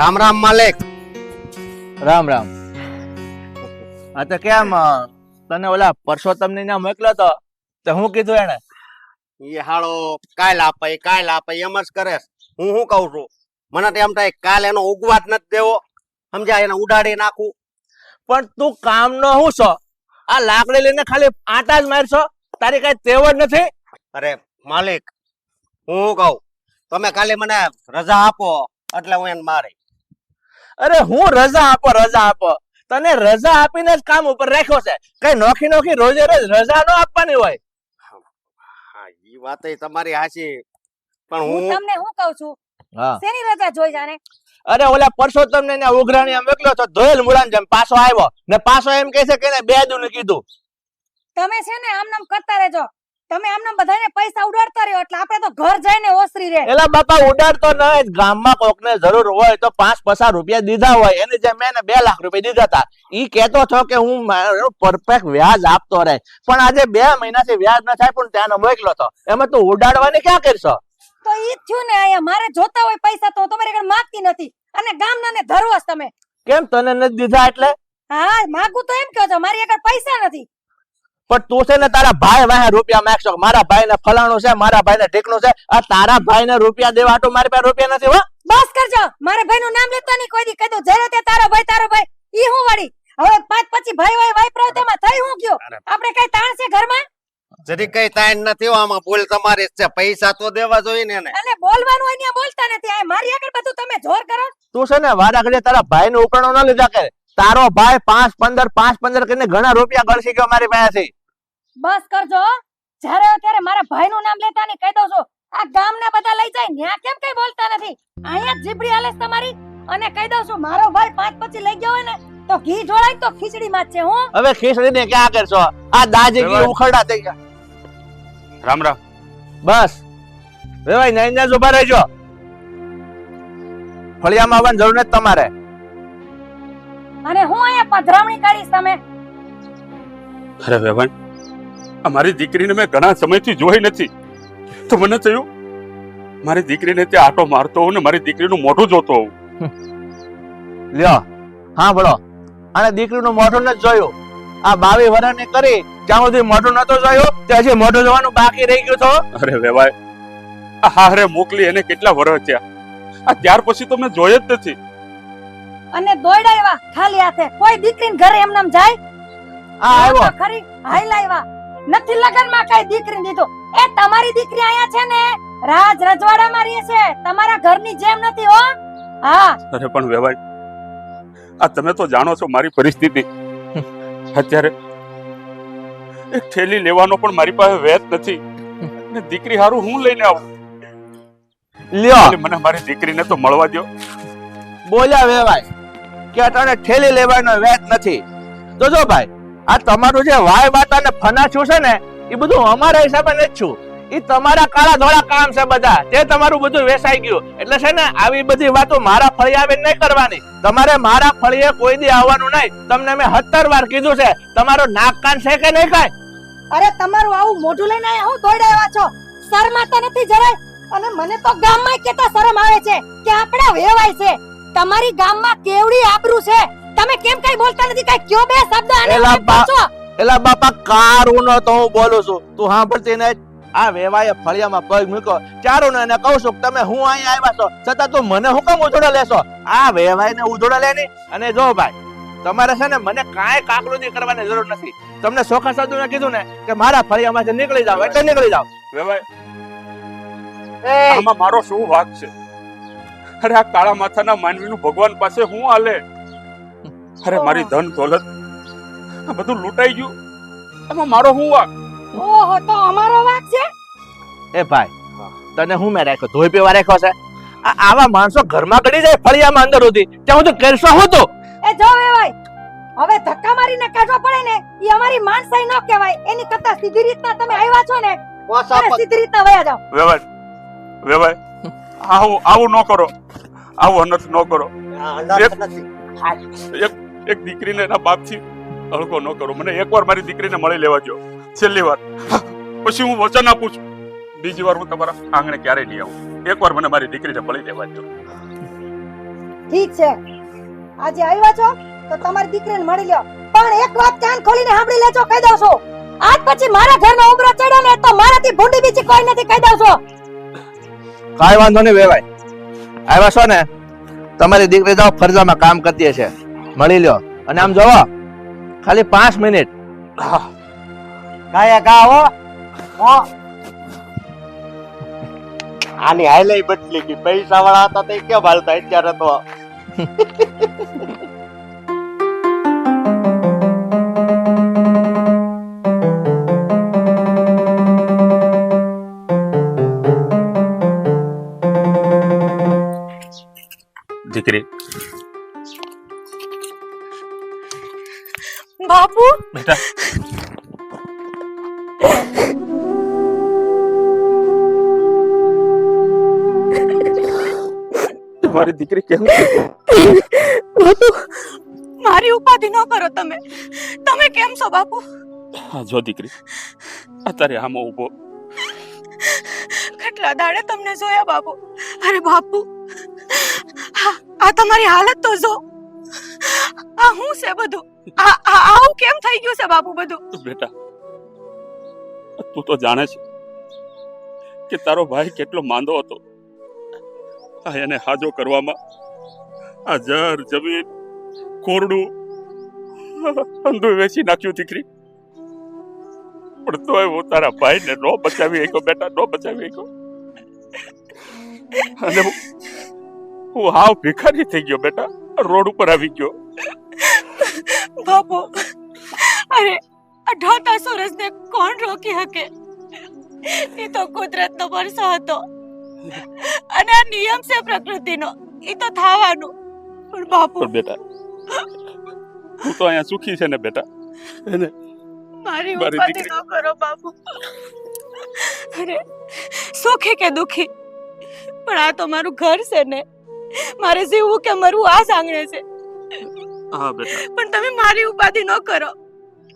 રામ રામ માલિક. રામ રામ. હા તો કેમ તને ઓલા પરસોત્તમ ને ત્યાં મોકલ્યો તો? તો હું કીધું એને? એ હાળો કાલ આપે કાલ આપે એમ જ કરે હું શું કહું છું? મને તો એમ થાય કાલ એનો ઉગવા નથી દેવો. સમજ્યા? એને ઉડાડી નાખું. પણ તું કામનો હું છો? આ લાકડી લઈને ખાલી આટા જ મારશો? તારી કઈ તેવ જ નથી? અરે માલિક હું શું કહું? તમે ખાલી મને રજા આપો એટલે હું એને મારી અરે હું રજા આપો રજા આપો. તને રજા આપીને જ કામ ઉપર રાખ્યો છે. કઈ નોખી નોખી રોજે રોજ રજા ન આપવાની હોય. હા ઈ વાત તમારી હાચી. પણ હું તમને હું કહું છું? હા. શેની રજા જોઈ જાને અરે ઓલા પરસોત્તમ ને ઉઘરાણી આમ એકલો તો ધોયેલ મુળાન જેમ પાછો આવ્યો. ને પાછો એમ કહે છે કે બે દુને કીધું. તમે છે ને આમ નામ કરતા રહેજો. તમે આમ નામ બધાને પૈસા ઉડાડતા રહ્યો એટલે આપણે તો ઘર જઈને ઓસરી રહે. એલા બાપા ઉડાડતો નહીં ગામમાં કોકને જરૂર હોય તો પાંચ પચાસ રૂપિયા દીધા હોય. એને જે મેં બે લાખ રૂપિયા દીધા હતા. ઈ કહેતો છો કે હું પરફેક્ટ વ્યાજ આપતો રહે. પણ આજે બે મહિનાથી વ્યાજ ન થાય પણ ત્યાં મોકલો તો. એમાં તું ઉડાડવાની ક્યાં કરશો? તો ઈ થયું ને અહીંયા. મારે જોતા હોય પૈસા તો તમારે આગળ માંગતી નથી. અને ગામના ને ધરવાસ તમે. કેમ તને નથી દીધા એટલે? હા માગું તો એમ કહો છો. મારી આગળ પૈસા નથી. પણ તું છે ને તારા ભાઈ વાહે રૂપિયા માંગશો. મારા ભાઈ ને ફલાણું છે મારા ભાઈ ને ઢીકણું છે. આ તારા ભાઈ ને રૂપિયા દેવા તો મારી પાસે રૂપિયા નથી હો. બસ કરજો. મારા ભાઈ નું નામ લેતા નહીં. કોઈ દી કહી દઉં જયારે તે તારો ભાઈ તારો ભાઈ. ઈ હું વળી? હવે પાંચ પછી ભાઈ ભાઈ ભાઈ પ્રાવ તેમાં થઈ હું ગયો? આપણે કઈ તાણ છે ઘરમાં? જરી કઈ તાણ નથી હો આમાં ભૂલ તમારી છે. પૈસા તો દેવા જોઈએ ને અને બોલવાનું હોય ત્યાં બોલતા નથી. આ મારી આગળ બધું તમે જોર કરો. તું છે ને વારા તારા ભાઈ નું ઉપરણો ન લીધા કરે. તારો ભાઈ પાંચ પંદર પાંચ પંદર કરીને ઘણા રૂપિયા ગળસી ગયો મારી પાસેથી. બસ કરજો જ્યારે અત્યારે મારા ભાઈ નું નામ લેતા ને કહી દઉં છું આ ગામના બધા લઈ જાય ન્યા કેમ કઈ બોલતા નથી? અહીંયા જ જીબડી હાલે તમારી અને કહી દઉં છું મારો ભાઈ પાંચ પછી લઈ ગયો હોય ને તો ઘી જોડાય તો ખીચડી માં છે હું. હવે ખીચડી ને ક્યાં કરશો? આ દાજી ઘી ઉખડા થઈ ગયા. રામ રામ. બસ. વેવાય નાઈ ને ઊભા રહેજો. ફળિયામાં આવવાની જરૂર નથી તમારે. અને હું અહીંયા પધરામણી કરીશ તમે. અરે વેવાણ આ મારી દીકરીને મેં ઘણા સમયથી જોઈ નથી. તો મને થયું મારી દીકરીને ત્યાં આટો મારતો હોઉં ને મારી દીકરીનું મોઢું જોતો હોઉં. લ્યો હા ભળો અને દીકરીનું મોઢું ન જોયું. આ બાવી વરાને કરી ત્યાં સુધી મોઢું નતો જોયું ત્યાં હજી મોઢું જોવાનું બાકી રહી ગયું તો? અરે વેવાય આ હારે મોકલી એને કેટલા વર્ષ થયા. આ ત્યાર પછી તો મેં જોઈ જ નથી. અને દોડાવ્યા ખાલી હાથે કોઈ દીકરીને ઘરે એમ નામ જાય? આ આવ્યો. ખરી હાઈ લાવ્યા નથી લગનમાં કઈ દીકરી દીધો. એ તમારી દીકરી અહીંયા છે ને? રાજ રજવાડામાં રહે છે. તમારા ઘરની જેમ નથી હો. હા. અરે પણ વેવાય આ તમે તો જાણો છો મારી પરિસ્થિતિ. અત્યારે એક થેલી લેવાનો પણ મારી પાસે વેત નથી. ને દીકરી હારું હું લઈને આવું? લ્યો. મને મારી દીકરીને તો મળવા દ્યો. બોલ્યા વેવાય કે અટાણે ઠેલી લેવાનો વેત નથી. તો જો ભાઈ આ તમારું જે વાય વાતા ને ફનાછું છે ને, એ બધું અમારા હિસાબે નથી છું એ તમારા કાળા ધોળા કામ છે બધા. તે તમારું બધું વેસાઈ ગયું. એટલે છે ને, આવી બધી વાતો મારા ફળિયે આવે નહીં કરવાની. તમારે મારા ફળિયે કોઈ દી આવવાનું નહીં. તમને મેં સત્તર વાર કીધું છે. તમારો નાક કાન છે કે નહીં કાંઈ? અરે, તમારું આવું મોઢું લઈને હું આવ્યા છો? શરમાતા નથી જરાય? અને મને તો ગામમાં કેતા શરમ આવે છે કે આપણા વેવાય છે. તમારી ગામમાં કેવડી આબરૂ છે. તમે કેમ કઈ બોલતા નથી? કઈ કયો બે શબ્દ આને એલા બા- પૂછો. એલા બાપા કારું નો તો હું બોલું છું. તું સાંભળતી નહીં આ વેવાએ ફળિયામાં પગ મૂક્યો. ચારું ને એને કહું છું કે તમે હું અહીં આવ્યા છો? છતાં તું મને હું કેમ ઉધોડા લેશો? આ વેવાય ને ઉધોડા લે નહીં. અને જો ભાઈ તમારે છે ને મને કાંઈ કાકલુદી કરવાની જરૂર નથી. તમને સોખા સાધુ ને કીધું ને કે મારા ફળિયામાંથી નીકળી જાવ એટલે નીકળી જાવ વેવાય આમાં મારો શું વાક છે? અરે આ કાળા માથાના માનવીનું ભગવાન પાસે હું હાલે? અરે મારી ધન દોલત. આ બધું લૂંટાઈ ગયું. એમાં મારો શું વાક? ઓહો તો અમારો વાક છે? એ ભાઈ તને હું મેં રાખ્યો? ધોઈ પીવા રાખ્યો છે? આ આવા માણસો ઘરમાં ગડી જાય ફળિયામાં અંદર હતી ત્યાં હું તો? કેરસો હતો એ જો વેવાય હવે ધક્કા મારીને કાઢવા પડે ને એ અમારી માણસાઈ ન કહેવાય. એની કરતા સીધી રીતના તમે આવ્યા છો ને સીધી રીતના વયા જાઓ. વેવાય વેવાય. આવું આવું ન કરો. આવું અનર્થ ન કરો. અનર્થ નથી. એક એક દીકરીને એના બાપથી અળગો ન કરો. મને એકવાર મારી દીકરીને મળી લેવા છેલ્લી વાર. પછી હું વચન આપું છું. બીજી વાર હું તમારા આંગણે ક્યારેય નહીં આવું. એકવાર મને મારી દીકરીને મળી લેવા ઠીક છે. આજે આવ્યા છો તો તમારી દીકરીને મળી લ્યો. પણ એક વાત કાન ખોલીને સાંભળી લેજો કહી દઉં છું. આજ પછી મારા ઘરનો ઉમરો ચડ્યો ને તો મારાથી ભૂંડી બીજી કોઈ નથી કહી દઉં છું. કાઈ વાંધો નહીં વેવાય. આવ્યા છો ને? તમારી દીકરી તો ફરજામાં કામ કરતી છે મળી લ્યો. અને આમ જોવો ખાલી પાંચ મિનિટ. હો? હો? આની હાલે બદલી કે પૈસા વાળા હતા તે કેમ ભાલતા અત્યારે તો દીકરી બાપુ બેટા મારી દીકરી કેમ છે? બાપુ મારી ઉપાધિ ન કરો તમે. તમે કેમ છો બાપુ હા જો દીકરી. અત્યારે આમાં ઊભો. કેટલા દાડે તમને જોયા બાપુ અરે બાપુ. આ આ તમારી હાલત તો જો. આ હું છે બધું? આ આવું કેમ થઈ ગયું છે બાપુ બધું? બેટા, તું તો જાણે છે કે તારો ભાઈ કેટલો માંદો હતો. આ એને હાજો કરવામાં આ જર જમીન, કોરડું, અંધું વેચી નાખ્યું દીકરી. પણ તોય હું તારા ભાઈને નો બચાવી શક્યો, બેટા, નો બચાવી શક્યો. અને હું હાવ ભિખારી થઈ ગયો, બેટા. રોડ ઉપર આવી ગયો. બાપુ અરે અઢાતા સૂરજને કોણ રોકી શકે? એ તો કુદરતનો વરસો હતો. અને આ નિયમ છે પ્રકૃતિનો એ તો થવાનું. પણ બાપુ બેટા તું તો અહીંયા સુખી છે ને બેટા? એને મારી મારી ઉપાધિ ન કરો બાપુ. અરે સુખી કે દુખી? પણ આ તો મારું ઘર છે ને. મારે જીવવું કે મરવું આ સાંગણે છે. હા બેટા. પણ તમે મારી ઉપાધિ ન કરો.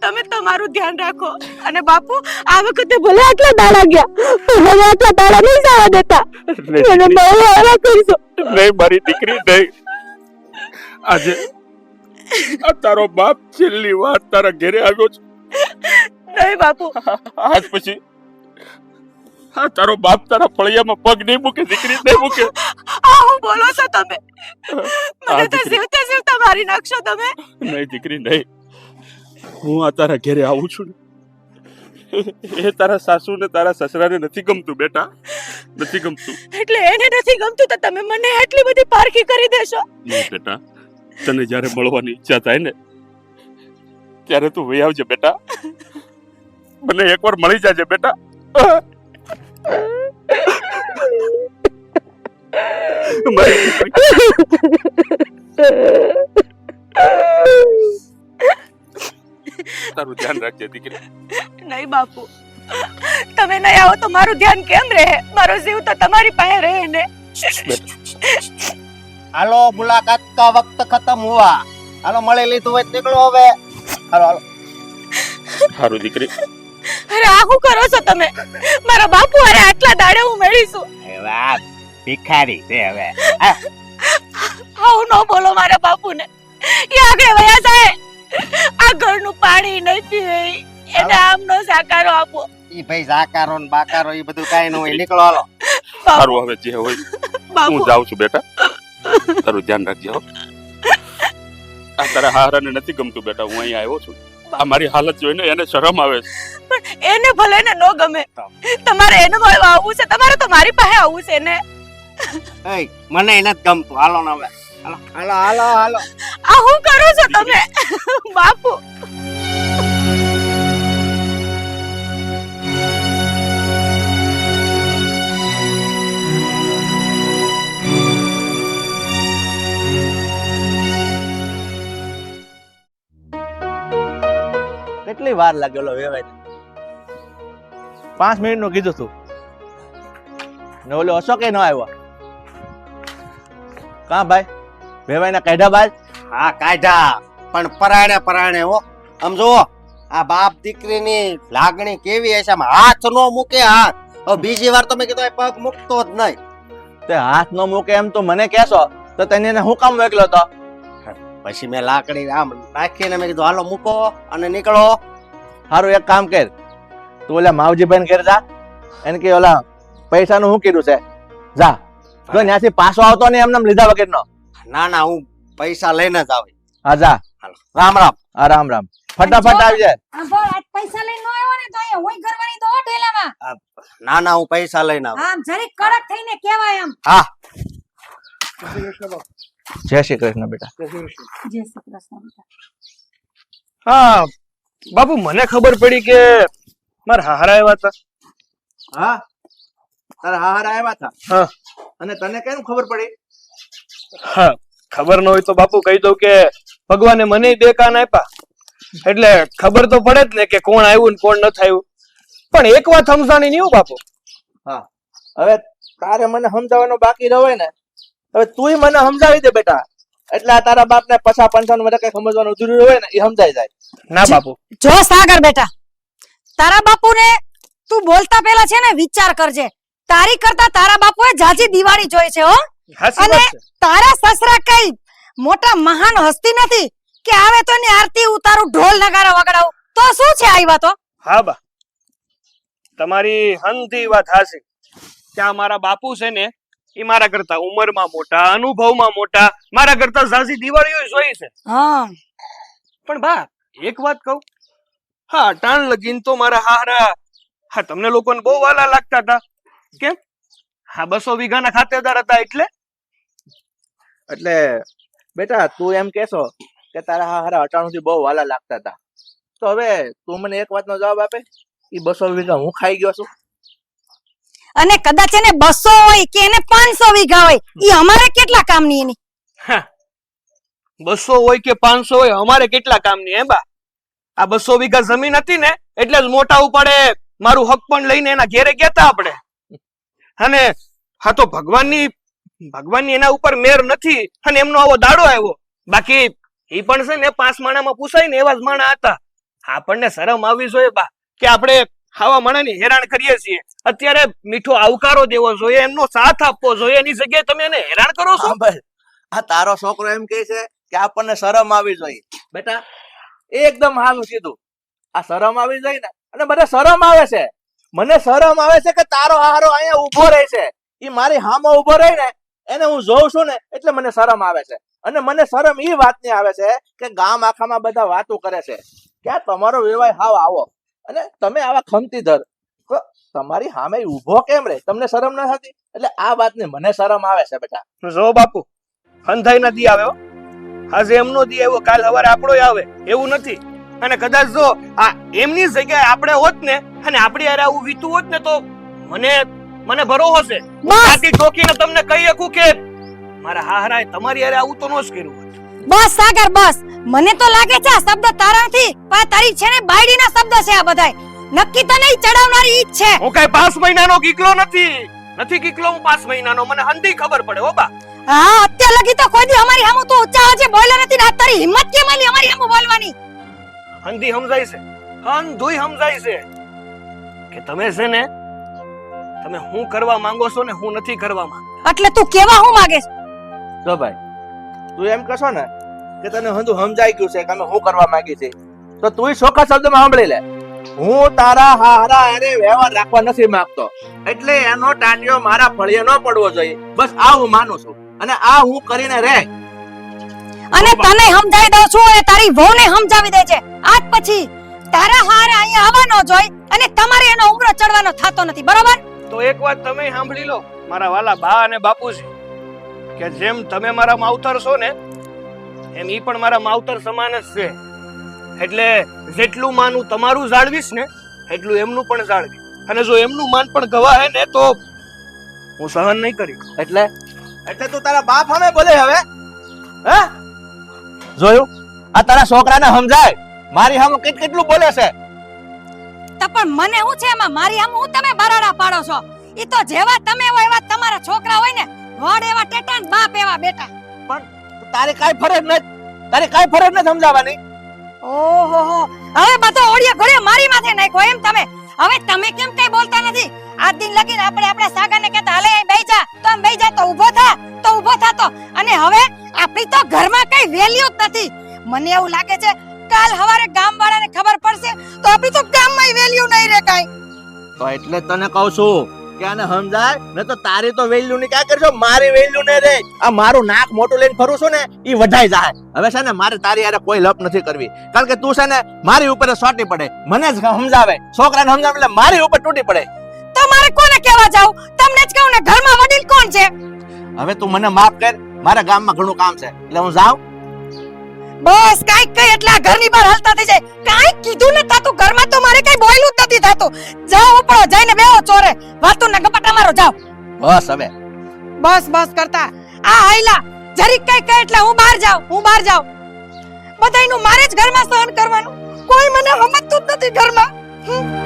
તમે તમારું ધ્યાન રાખો. અને બાપુ આ વખતે ભલે આટલા દાડા ગયા પણ હવે આટલા દાડા નહીં જવા દેતા. મને બહુ હેરા કરશો. નહીં મારી દીકરી નહીં. આજે આ તારો બાપ છેલ્લી વાર તારા ઘરે આવ્યો છે. નહીં બાપુ. આજ પછી હા તારો બાપ તારા ફળિયામાં પગ નહીં મૂકે દીકરી નહીં મૂકે. આ હું બોલો છો તમે. મને તો જીવતે જીવતા મારી નાખશો તમે. નહીં દીકરી નહીં. હું આ તારા ઘરે આવું છું ને. એ તારા સાસુ ને તારા સસરાને નથી ગમતું બેટા. નથી ગમતું. એટલે એને નથી ગમતું તો તમે મને એટલી બધી પારખી કરી દેશો? બેટા. તને જ્યારે મળવાની ઈચ્છા થાય ને ત્યારે તું વહી આવજે બેટા. મને એકવાર મળી જાજે બેટા. તારું ધ્યાન રાખજે દીકરી. નહીં બાપુ. તમે નહીં આવો તો મારું ધ્યાન કેમ રહે? મારો જીવ તો તમારી પાસે રહે ને. હાલો મુલાકાત કા વક્ત ખતમ હુઆ. હાલો મળી લીધું હોય નીકળો હવે. હાલો હાલો. હારું દીકરી. અરે આ શું કરો છો તમે? મારા બાપુ અરે આટલા દાડે હું મેળીશું હવે આ ભિખારી છે હવે. આવું ન બોલો મારા બાપુને. એ આગળ વયા જાય આ ઘરનું પાણી નહીં પીવે એને આમનો સાકારો આપો. ઈ ભાઈ સાકારો ને બાકારો એ બધું કાઈ ન હોય. નીકળો હાલો. સારું હવે જે હોય. હું જાઉં છું બેટા. તારું ધ્યાન રાખજે હો. આ તારા હારાને નથી ગમતું બેટા. હું અહીંયા આવ્યો છું. આ મારી હાલત જોઈને એને શરમ આવે છે. એને ભલે ને ન ગમે. તમારે એને મળવા આવવું છે. તમારે તો મારી પાસે આવવું છે ને એય મને એને નથી ગમતું. હાલો ને હવે. હાલો. હાલો હાલો હાલો. આ હું કરો છો તમે? બાપુ. કેટલી વાર લાગેલો વેવાય પાંચ મિનિટનું કીધું તું. ને ઓલો અશોકે ન આવ્યો. કા ભાઈ? વેવાય ના કાઢ્યા બાદ હા કાઢા પણ પરાણે પરાણે હો. આમ જુઓ આ બાપ દીકરીની લાગણી કેવી હશે? આમ હાથ નો મૂકે હાથ. હવે બીજી વાર તમે કીધું એ પગ મૂકતો જ નહીં. તે હાથ નો મૂકે એમ તો મને કહેશો તો તને હું કામ મોકલ્યો તો? પછી મેં લાકડી આમ નાખીને મેં કીધું હાલો મૂકો અને નીકળો. સારું એક કામ કર. તું ઓલા માવજીભાઈ ઘેર જા. એને કે ઓલા પૈસાનું શું કીધું છે? જા. જો ત્યાંથી પાછો આવતો ને એમને લીધા વગર નો ના ના હું પૈસા લઈને જ આવી હા જા. રામ રામ. આ રામ રામ. ફટાફટ આવી જાય. આજ પૈસા લઈને ન આવ્યો ને તો અહીંયા હોય કરવાની તો ઢેલામાં. ના ના હું પૈસા લઈને આવું. આમ જરી કડક થઈને કહેવાય આમ હા. જય શ્રી કૃષ્ણ બેટા. જય શ્રી કૃષ્ણ. બેટા. હા બાપુ મને ખબર પડી કે મારા હારા આવ્યા હતા. હા? તારા હાહાર આવ્યા હતા હા. અને તને કેમ ખબર પડી? હા ખબર ન હોય તો બાપુ કહી દઉં કે ભગવાને મને બે કાન આપ્યા. એટલે ખબર તો પડે જ ને કે કોણ આવ્યું ને કોણ ન થયું. પણ એક વાત સમજાણી નહીં બાપુ. હા. હવે તારે મને સમજાવવાનો બાકી રહે ને હવે તુંય મને સમજાવી દે બેટા. એટલે આ તારા બાપ ને પછા પંચાવન બધા કઈ સમજવાનું જરૂર હોય ને એ સમજાઈ જાય. ના બાપુ. જો સાગર બેટા તારા બાપુ ને તું બોલતા પેલા છે ને વિચાર કરજે. તારી કરતા તારા બાપુએ જાજી દિવાળી જોઈ છે હો. અને તારા સસરા કઈ મોટા મહાન હસ્તી નથી કે આવે તો ની આરતી ઉતારું ઢોલ નગારા વગાડાવું. તો શું છે આ વાતો? હા બા. તમારી હંધી વાત હાસી ત્યાં મારા બાપુ છે ને એ મારા કરતા ઉંમરમાં મોટા અનુભવમાં મોટા મારા કરતા ઝાઝી દિવાળીઓ જોઈ છે. હા. પણ બા એક વાત કહું. હા ટાણ લગીન તો મારા હારા હા તમને લોકોને બહુ વાલા લાગતા હતા. કેમ? હા બસો વીઘાના ખાતેદાર હતા એટલે? એટલે બેટા તું એમ કેશો કે તારા હા હારા અટાણું થી બહુ વાલા લાગતા હતા. તો હવે તું મને એક વાતનો જવાબ આપે? એ બસો વીઘા હું ખાઈ ગયો છું. અને કદાચ એને બસો હોય કે એને પાંચસો વીઘા હોય એ અમારે કેટલા કામની એની? બસો હોય કે પાંચસો હોય અમારે કેટલા કામની હે બા? આ બસો વીઘા જમીન હતી ને એટલે જ મોટા ઉપાડે મારું હક પણ લઈને એના ઘેરે ગયા આપણે. અને હા તો ભગવાનની ભગવાનની એના ઉપર મેર નથી અને એમનો આવો દાડો આવ્યો. બાકી એ પણ છે ને પાંચ માણામાં પૂછાય ને એવા જ માણા હતા. આપણને શરમ આવવી જોઈએ બા, કે આપણે આવા માણાને હેરાન કરીએ છીએ. અત્યારે મીઠો આવકારો દેવો જોઈએ, એમનો સાથ આપવો જોઈએ. એની જગ્યાએ તમે એને હેરાન કરો છો? આ તારો છોકરો એમ કહે છે કે આપણને શરમ આવી જોઈએ. બેટા એકદમ હાલું કીધું. આ શરમ આવી જાય ને, અને બધા શરમ આવે છે. મને શરમ આવે છે કે તારો હારો અહીંયા ઊભો રહે છે. એ મારી હામો ઊભો રહે ને એને હું જોઉં છું ને એટલે મને શરમ આવે છે. અને મને શરમ એ વાતની આવે છે કે ગામ આખામાં બધા વાતો કરે છે કે તમારો વેવાય હાવ આવો. અને તમે આવા ખમતી ધર તમારી સામે ઊભો કેમ રે તમને શરમ ન થતી? એટલે આ વાતને મને શરમ આવે છે બેટા. જો બાપુ હંધાઈ નથી આવ્યો. આજે એમનો દી આવ્યો, કાલ સવારે આપણો આવે. એવું નથી. અને કદાચ જો આ એમની જગ્યાએ આપણે હોત ને અને આપણી હારે આવું વીતું હોત ને તો મને મને ભરો છે બસ. છાતી ઠોકીને તમને કહી શકું કે મારા હાહરાએ તમારી હારે આવું તો ન જ કર્યું બસ સાગર બસ. મને તો લાગે છે આ શબ્દ તારા નથી પણ તારી છે ને બાયડીના શબ્દ છે આ બધાય. નક્કી તને ચડાવનારી ઈ છે. હું કઈ પાંચ મહિનાનો કીકલો નથી. નથી કીકલો હું પાંચ મહિનાનો. મને હંધી ખબર પડે હો બા. હા અત્યાર લગી તો કોઈ દી અમારી સામું તો ઊંચા આજે બોલ્યો નથી ને તારી હિંમત કેમ આલી અમારી સામું બોલવાની? હંધી સમજાય છે. હંધુય સમજાય છે કે તમે છે ને તમે હું કરવા માંગો છો ને હું નથી કરવા માંગતો. એટલે તું કેવા હું માંગે છે? જો ભાઈ તું એમ કહેશો ને કે તને હંધું સમજાઈ ગયું છે કે અમે હું કરવા માંગી છે તો તું ચોખ્ખા શબ્દમાં સાંભળી લે. હું તારા હારા અરે વ્યવહાર રાખવા નથી માંગતો એટલે એનો ટાંટિયો મારા ફળિયે ન પડવો જોઈએ. બસ આ હું માનું છું અને આ હું કરીને રહે. અને તને સમજાવી દઉં છું અને તારી વહુને સમજાવી દે છે. આજ પછી તારા હાર અહીંયા આવવાનો જોઈ અને તમારે એનો ઉમરો ચડવાનો થતો નથી બરોબર? તો એક વાત તમે સાંભળી લો મારા વાલા બા અને બાપુજી કે જેમ તમે મારા માવતર છો ને એમ ઈ પણ મારા માવતર સમાન જ છે. એટલે જેટલું માનું તમારું જાળવીશ ને એટલું એમનું પણ જાળવી. અને જો એમનું માન પણ ગવાય ને તો હું સહન નહીં કરી એટલે? એટલે તું તારા બાપ સામે બોલે હવે? હે? જોયું? આ તારા છોકરાને સમજાય. મારી સામે કેટ કેટલું બોલે છે? તો પણ મને શું છે એમાં? મારી આમ હું તમે બરાડા પાડો છો? ઈ તો જેવા તમે હોય એવા તમારા છોકરા હોય ને વડ એવા ટેટા ને બાપ એવા બેટા. પણ તારે કાઈ ફરજ નથી. તારે કાઈ ફરજ નથી સમજાવવાની. ઓહો હવે બધો ઓડિયા ઘોડિયો મારી માથે નાખ્યો એમ તમે. હવે તમે કેમ કઈ બોલતા નથી? આ દિન લગીને આપણે આપણા સાગાને કહેતા, હાલે, અહીં બેહી જા. તો આમ બેહી જા, તો ઊભો થા, તો ઊભો થાતો અને હવે આપણી તો ઘરમાં કઈ વેલ્યુ જ નથી. મને એવું લાગે છે, કાલ હવારે ગામવાળાને ખબર પડશે તો આપણી તો ગામમાં વેલ્યુ નહીં રહે કાઈ. તો એટલે તને કહું છું કે આને સમજાય ને તો તારી તો વેલ્યુ ની ક્યાં કરશો? મારી વેલ્યુ ને રે આ મારું નાક મોટું લઈને ફરું છું ને એ વઢાઈ જાય. હવે છે ને, મારે તારી હારે કોઈ લપ નથી કરવી. કારણ કે તું છે ને, મારી ઉપર સોટી પડે. મને જ સમજાવે. છોકરાને સમજાવે એટલે મારી ઉપર તૂટી પડે. તો મારે કોને કહેવા જાવ? તમને જ કહું ને ઘરમાં વડીલ કોણ છે? હવે તું મને માફ કર મારા ગામમાં ઘણું કામ છે. એટલે હું જાઉં? બસ કાઈક કઈ એટલા ઘરની બહાર હાલતા થઈ જાય. કાઈક કીધું ન થાતું ઘરમાં તો મારે કઈ બોયલું જ નથી થાતું. જાઓ ઉપડો જઈને બેહો ચોરે. વાતો ને ગપાટા મારો જાઓ. બસ હવે. બસ બસ કરતા. આ આયલા જરીક કઈ કઈ એટલે હું બહાર જાઉં હું બહાર જાઉં. બધાયનું મારે જ ઘરમાં સહન કરવાનું. કોઈ મને હમતું જ નથી ઘરમાં. હમ.